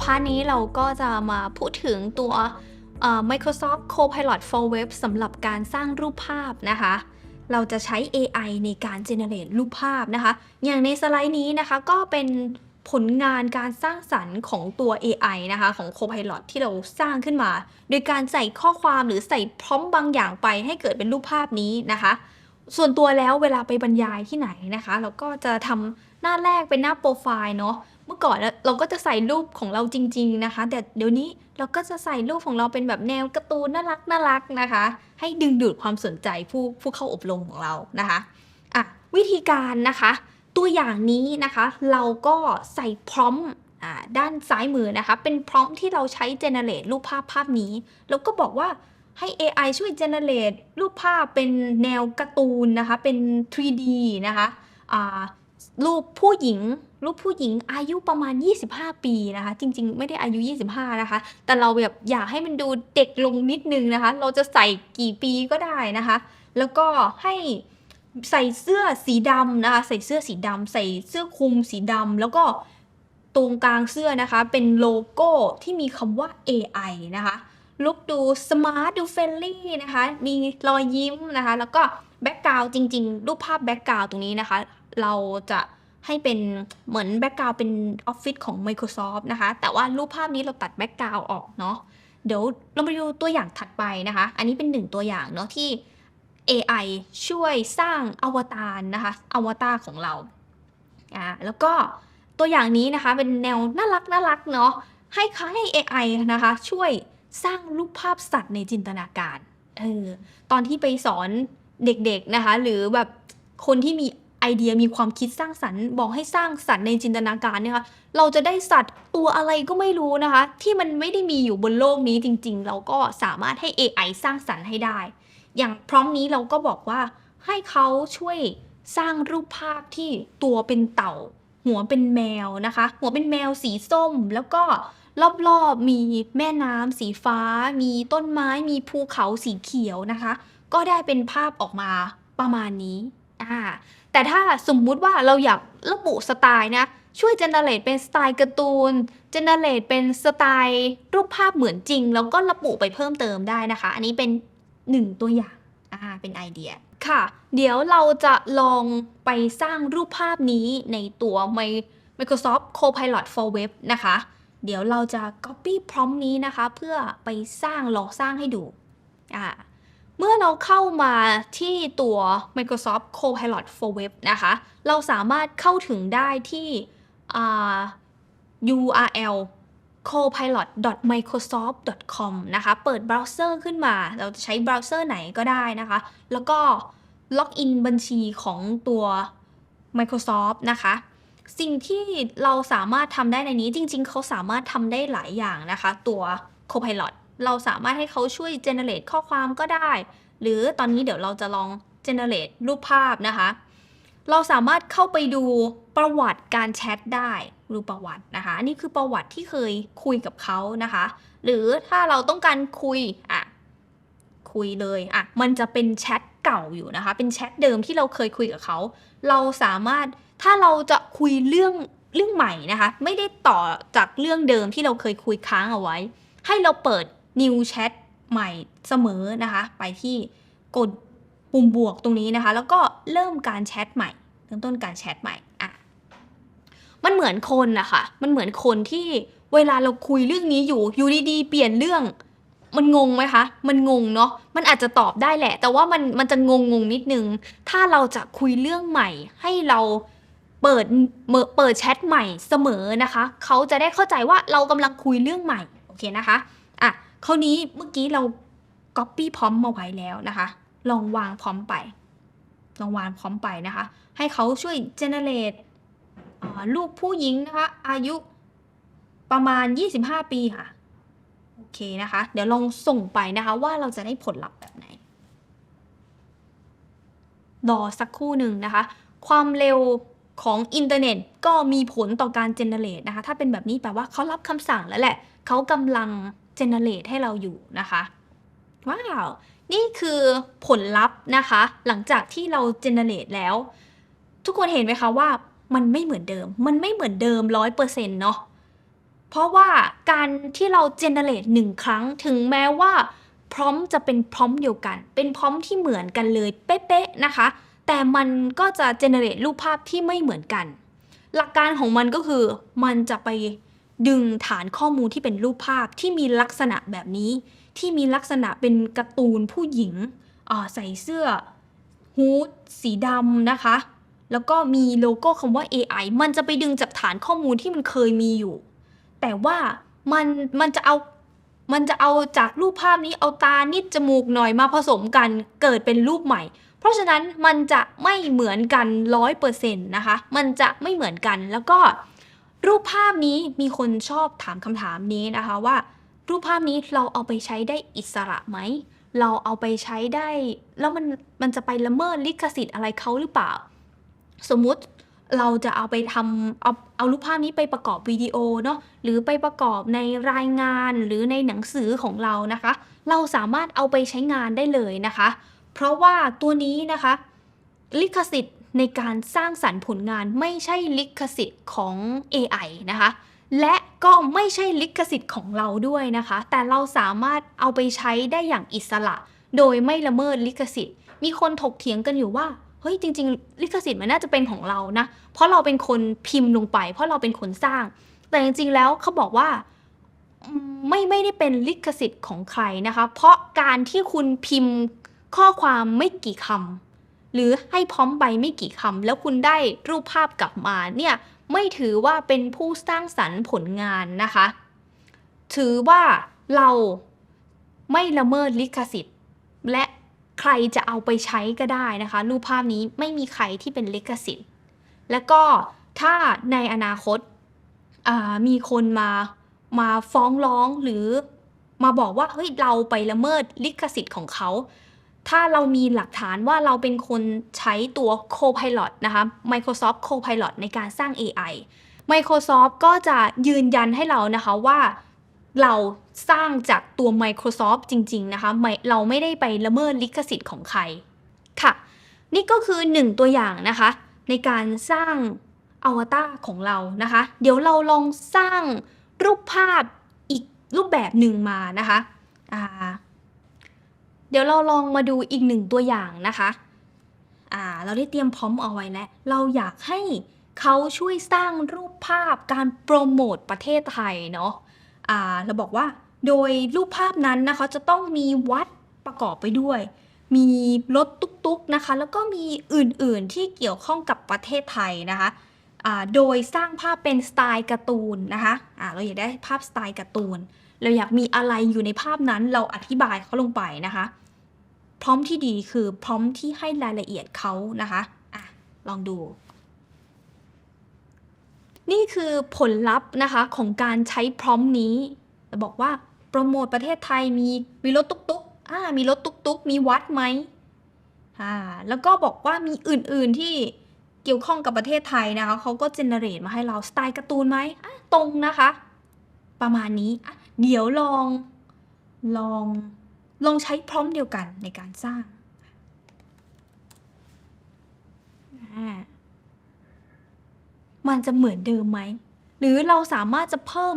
พาร์ทนี้เราก็จะมาพูดถึงตัว Microsoft Copilot for Web สำหรับการสร้างรูปภาพนะคะ เราจะใช้ AI ในการ generate รูปภาพนะคะ อย่างในสไลด์นี้นะคะก็เป็นผลงานการสร้างสรรค์ของตัว AI นะคะ ของ Copilot ที่เราสร้างขึ้นมา โดยการใส่ข้อความหรือใส่พร้อมบางอย่างไปให้เกิดเป็นรูปภาพนี้นะคะ ส่วนตัวแล้วเวลาไปบรรยายที่ไหนนะคะ เราก็จะทำหน้าแรกเป็นหน้าโปรไฟล์เนาะ เมื่อก่อนเราก็จะใส่รูปของเราจริง ๆนะคะ แต่เดี๋ยวนี้เราก็จะใส่รูปของเราเป็นแบบแนวการ์ตูนน่ารักน่ารักนะคะ ให้ดึงดูดความสนใจผู้ผู้เข้าอบรมของเรานะคะอะวิธีการนะคะ ตัวอย่างนี้นะคะ เราก็ใส่พร้อมอ่าด้านซ้ายมือนะคะ เป็นพร้อมที่เราใช้ generate รูปภาพภาพนี้แล้วก็บอกว่าให้ AI ช่วย generate รูปภาพเป็นแนวการ์ตูนนะคะ เป็น 3D นะคะอ่า รูปผู้หญิง รูปผู้หญิงอายุประมาณ 25 ปีนะคะ จริง ๆ ไม่ได้อายุ 25 นะคะ แต่เราแบบอยากให้มันดูเด็กลงนิดนึงนะคะ เราจะใส่กี่ปีก็ได้นะคะ แล้วก็ให้ใส่เสื้อสีดำนะคะ ใส่เสื้อสีดำใส่เสื้อคลุมสีดำแล้วก็ตรงกลางเสื้อนะคะ เป็นโลโก้ที่มีคำว่า AI นะคะลุกดูสมาร์ทดูเฟรนลี่นะคะ มีรอยยิ้มนะคะ แล้วก็ แบ็กกราวจริง ๆ รูปภาพแบ็กกราวตรงนี้นะคะ เราจะให้เป็นเหมือนแบ็กกราวเป็นออฟฟิศของ Microsoft นะคะ แต่ว่ารูปภาพนี้เราตัดแบ็กกราวออกเนาะเดี๋ยวเรามาดูตัวอย่างถัดไปนะคะ อันนี้เป็นหนึ่งตัวอย่างเนาะที่ AI ช่วยสร้างอวตารนะคะอวตารของเราอ่าแล้วก็ตัวอย่างนี้นะคะเป็นแนวน่ารักน่ารักเนาะให้เขาให้ AI นะคะ ช่วยสร้างรูปภาพสัตว์ในจินตนาการเออตอนที่ไปสอน เด็กๆนะคะ หรือแบบคนที่มีไอเดียมีความคิดสร้างสรรค์ บอกให้สร้างสัตว์ในจินตนาการเนี่ยค่ะเราจะได้สัตว์ตัวอะไรก็ไม่รู้นะคะ ที่มันไม่ได้มีอยู่บนโลกนี้จริง ๆ เราก็สามารถให้ AI สร้างสรรค์ให้ได้ อย่างพร้อมนี้เราก็บอกว่าให้เขาช่วยสร้างรูปภาพที่ตัวเป็นเต่า หัวเป็นแมวนะคะ หัวเป็นแมวสีส้ม แล้วก็รอบๆมีแม่น้ำสีฟ้า มีต้นไม้ มีภูเขาสีเขียวนะคะ ก็ได้เป็นภาพออกมาประมาณนี้อ่าแต่ถ้าสมมุติว่าเราอยากระบุสไตล์นะช่วยเจเนเรตเป็นสไตล์การ์ตูน เจเนเรตเป็นสไตล์รูปภาพเหมือนจริง แล้วก็ระบุไปเพิ่มเติมได้นะคะ อันนี้เป็นหนึ่งตัวอย่างอ่าเป็นไอเดียค่ะ เดี๋ยวเราจะลองไปสร้างรูปภาพนี้ในตัว My- Microsoft Copilot for Web นะคะ เดี๋ยวเราจะ copy prompt นี้นะคะ เพื่อไปสร้างลองสร้างให้ดูอ่า เราเข้ามาที่ตัว Microsoft Copilot for Web นะคะ เราสามารถเข้าถึงได้ที่ URL copilot.microsoft.com นะคะ เปิดเบราว์เซอร์ขึ้นมา เราจะใช้เบราว์เซอร์ไหนก็ได้นะคะ แล้วก็ล็อกอินบัญชีของตัว Microsoft นะคะ สิ่งที่เราสามารถทำได้ในนี้จริง ๆ เขาสามารถทำได้หลายอย่างนะคะ ตัว Copilot เราสามารถให้เขาช่วย generate ข้อความก็ได้ หรือตอนนี้เดี๋ยวเราจะลอง generate รูปภาพนะคะ เราสามารถเข้าไปดูประวัติการแชทได้ดูประวัตินะคะ อันนี้คือประวัติที่เคยคุยกับเขานะคะ หรือถ้าเราต้องการคุยอะคุยเลยอะมันจะเป็นแชทเก่าอยู่นะคะ เป็นแชทเดิมที่เราเคยคุยกับเขา เราสามารถถ้าเราจะคุยเรื่องเรื่องใหม่นะคะ ไม่ได้ต่อจากเรื่องเดิมที่เราเคยคุยค้างเอาไว้ ให้เราเปิด new chat ใหม่เสมอนะคะ ไปที่กดปุ่มบวกตรงนี้นะคะ แล้วก็เริ่มการแชทใหม่เริ่มต้นการแชทใหม่อะมันเหมือนคนนะคะมันเหมือนคนที่เวลาเราคุยเรื่องนี้อยู่อยู่ดีๆเปลี่ยนเรื่องมันงงไหมคะ มันงงเนาะ มันอาจจะตอบได้แหละ แต่ว่ามันมันจะงงงงนิดนึง ถ้าเราจะคุยเรื่องใหม่ ให้เราเปิดเมเปิดแชทใหม่เสมอนะคะ เขาจะได้เข้าใจว่าเรากำลังคุยเรื่องใหม่ โอเคนะคะ อะ คราวนี้เมื่อกี้เรา Copy พร้อมมาไว้แล้วนะคะ ลองวางพร้อมไป ลองวางพร้อมไปนะคะ ให้เขาช่วย generate ลูกผู้หญิงนะคะ อายุประมาณ 25 ปีค่ะ โอเคนะคะ เดี๋ยวลองส่งไปนะคะว่าเราจะได้ผลลัพธ์แบบไหน รอสักครู่หนึ่งนะคะ ความเร็วของอินเทอร์เน็ตก็มีผลต่อการเจเนเรตนะคะ ถ้าเป็นแบบนี้แปลว่าเขารับคำสั่งแล้วแหละ เขากำลัง เจเนเรตให้เราอยู่นะคะ ว้าว นี่คือผลลัพธ์นะคะ หลังจากที่เราเจเนเรตแล้ว ทุกคนเห็นไหมคะว่ามันไม่เหมือนเดิม มันไม่เหมือนเดิมร้อยเปอร์เซ็นต์เนาะเพราะว่าการที่เรา generate หนึ่งครั้งถึงแม้ว่าพร้อมจะเป็นพร้อมเดียวกัน เป็นพร้อมที่เหมือนกันเลยเป๊ะๆนะคะ แต่มันก็จะ generate รูปภาพที่ไม่เหมือนกัน หลักการของมันก็คือมันจะไป ดึงฐานข้อมูลที่เป็นรูปภาพที่มีลักษณะแบบนี้ ที่มีลักษณะเป็นการ์ตูนผู้หญิงใส่เสื้อฮูดสีดำนะคะ แล้วก็มีโลโก้คำว่า AI มันจะไปดึงจากฐานข้อมูลที่มันเคยมีอยู่ แต่ว่ามันมันจะเอามันจะเอาจากรูปภาพนี้เอาตานิดจมูกหน่อยมาผสมกันเกิดเป็นรูปใหม่ เพราะฉะนั้นมันจะไม่เหมือนกันร้อยเปอร์เซ็นต์นะคะ มันจะไม่เหมือนกันแล้วก็ รูปภาพนี้มีคนชอบถามคำถามนี้นะคะว่า รูปภาพนี้เราเอาไปใช้ได้อิสระไหม เราเอาไปใช้ได้ แล้วมันมันจะไปละเมิดลิขสิทธิ์อะไรเขาหรือเปล่า สมมุติเราจะเอาไปทำเอาเอารูปภาพนี้ไปประกอบวิดีโอเนาะหรือไปประกอบในรายงานหรือในหนังสือของเรานะคะ เราสามารถเอาไปใช้งานได้เลยนะคะ เพราะว่าตัวนี้นะคะ ลิขสิทธิ์ ในการสร้างสรรค์ผลงานไม่ใช่ลิขสิทธิ์ของ AI นะคะ และก็ไม่ใช่ลิขสิทธิ์ของเราด้วยนะคะ แต่เราสามารถเอาไปใช้ได้อย่างอิสระ โดยไม่ละเมิดลิขสิทธิ์ มีคนถกเถียงกันอยู่ว่าเฮ้ยจริง ๆ ลิขสิทธิ์มันน่าจะเป็นของเรานะ เพราะเราเป็นคนพิมพ์ลงไป เพราะเราเป็นคนสร้าง แต่จริงๆแล้วเขาบอกว่าไม่ไม่ได้เป็นลิขสิทธิ์ของใครนะคะ เพราะการที่คุณพิมพ์ข้อความไม่กี่คำ หรือให้พร้อมไปไม่กี่คำแล้วคุณได้รูปภาพกลับมาเนี่ยไม่ถือว่าเป็นผู้สร้างสรรค์ผลงานนะคะ ถือว่าเราไม่ละเมิดลิขสิทธิ์ และใครจะเอาไปใช้ก็ได้นะคะ รูปภาพนี้ไม่มีใครที่เป็นลิขสิทธิ์ แล้วก็ถ้าในอนาคตามีคนมามาฟ้องร้องหรือมาบอกว่าเฮ้ยเราไปละเมิดลิขสิทธิ์ของเขา ถ้าเรามีหลักฐานว่าเราเป็นคนใช้ตัว Copilot นะคะ Microsoft Copilot ในการสร้าง AI Microsoft ก็จะยืนยันให้เรานะคะว่าเราสร้างจากตัว Microsoft จริง ๆ นะคะ เราไม่ได้ไปละเมิดลิขสิทธิ์ของใครค่ะ นี่ก็คือหนึ่งตัวอย่างนะคะ ในการสร้างอวตารของเรานะคะ เดี๋ยวเราลองสร้างรูปภาพอีกรูปแบบหนึ่งมานะคะอ่า เดี๋ยวเราลองมาดูอีกหนึ่งตัวอย่างนะคะอ่าเราได้เตรียมพร้อมเอาไว้แล้ว เราอยากให้เขาช่วยสร้างรูปภาพการโปรโมทประเทศไทยเนาะอ่าเราบอกว่าโดยรูปภาพนั้นนะคะจะต้องมีวัดประกอบไปด้วย มีรถตุ๊กๆนะคะ แล้วก็มีอื่นๆที่เกี่ยวข้องกับประเทศไทยนะคะอ่าโดยสร้างภาพเป็นสไตล์การ์ตูนนะคะอ่าเราอยากได้ภาพสไตล์การ์ตูน เราอยากมีอะไรอยู่ในภาพนั้นเราอธิบายเขาลงไปนะคะ พร้อมที่ดีคือพร้อมที่ให้รายละเอียดเขานะคะอะลองดู นี่คือผลลัพธ์นะคะของการใช้พร้อมนี้จะบอกว่าโปรโมทประเทศไทยมีมีรถตุ๊กๆอ่ามีรถตุ๊กๆ มีวัดไหมอ่าแล้วก็บอกว่ามีอื่นๆที่เกี่ยวข้องกับประเทศไทยนะคะเขาก็เจเนเรตมาให้เราสไตล์การ์ตูนไหมตรงนะคะ ประมาณนี้ เดี๋ยวลองลองลองใช้พร้อมเดียวกันในการสร้างมันจะเหมือนเดิมไหม หรือเราสามารถจะเพิ่ม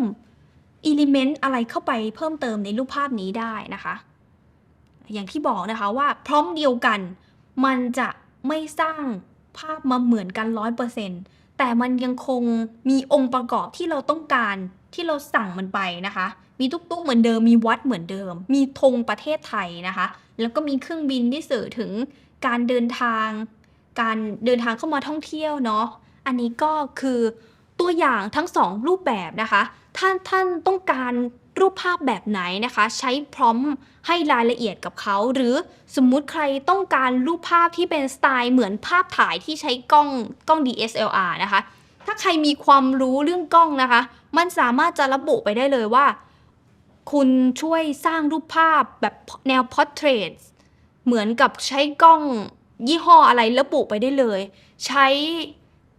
อิเลเมนต์อะไรเข้าไปเพิ่มเติมในรูปภาพนี้ได้นะคะ อย่างที่บอกนะคะว่าพร้อมเดียวกัน มันจะไม่สร้างภาพมาเหมือนกันร้อยเปอร์เซ็นต์แต่มันยังคงมีองค์ประกอบที่เราต้องการที่เราสั่งมันไปนะคะ มีตุ๊กๆเหมือนเดิม มีวัดเหมือนเดิม มีธงประเทศไทยนะคะ แล้วก็มีเครื่องบินที่สื่อถึงการเดินทาง การเดินทางเข้ามาท่องเที่ยวเนาะ อันนี้ก็คือตัวอย่างทั้งสองรูปแบบนะคะ ท่านท่านต้องการรูปภาพแบบไหนนะคะ ใช้พร้อมให้รายละเอียดกับเขา หรือสมมุติใครต้องการรูปภาพที่เป็นสไตล์เหมือนภาพถ่ายที่ใช้กล้องกล้อง DSLR นะคะ ถ้าใครมีความรู้เรื่องกล้องนะคะ มันสามารถจะระบุไปได้เลยว่า คุณช่วยสร้างรูปภาพแบบแนว portrait เหมือนกับใช้กล้องยี่ห้ออะไรระบุไปได้เลย ใช้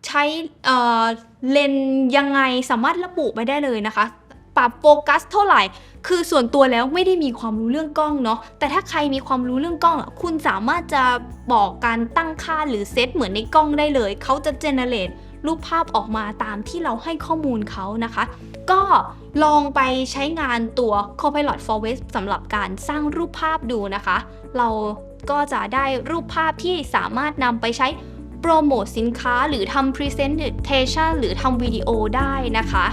ใช้เออเลนยังไงสามารถระบุไปได้เลยนะคะ ปรับโฟกัสเท่าไหร่ คือส่วนตัวแล้วไม่ได้มีความรู้เรื่องกล้องเนาะแต่ถ้าใครมีความรู้เรื่องกล้องคุณสามารถจะบอกการตั้งค่าหรือเซตเหมือนในกล้องได้เลย เขาจะเจเนเรต รูปภาพออกมาตามที่เราให้ข้อมูลเขานะคะ ก็ลองไปใช้งานตัว Copilot for Web สำหรับการสร้างรูปภาพดูนะคะ เราก็จะได้รูปภาพที่สามารถนำไปใช้โปรโมทสินค้าหรือทำ Presentation หรือทำวิดีโอได้นะคะ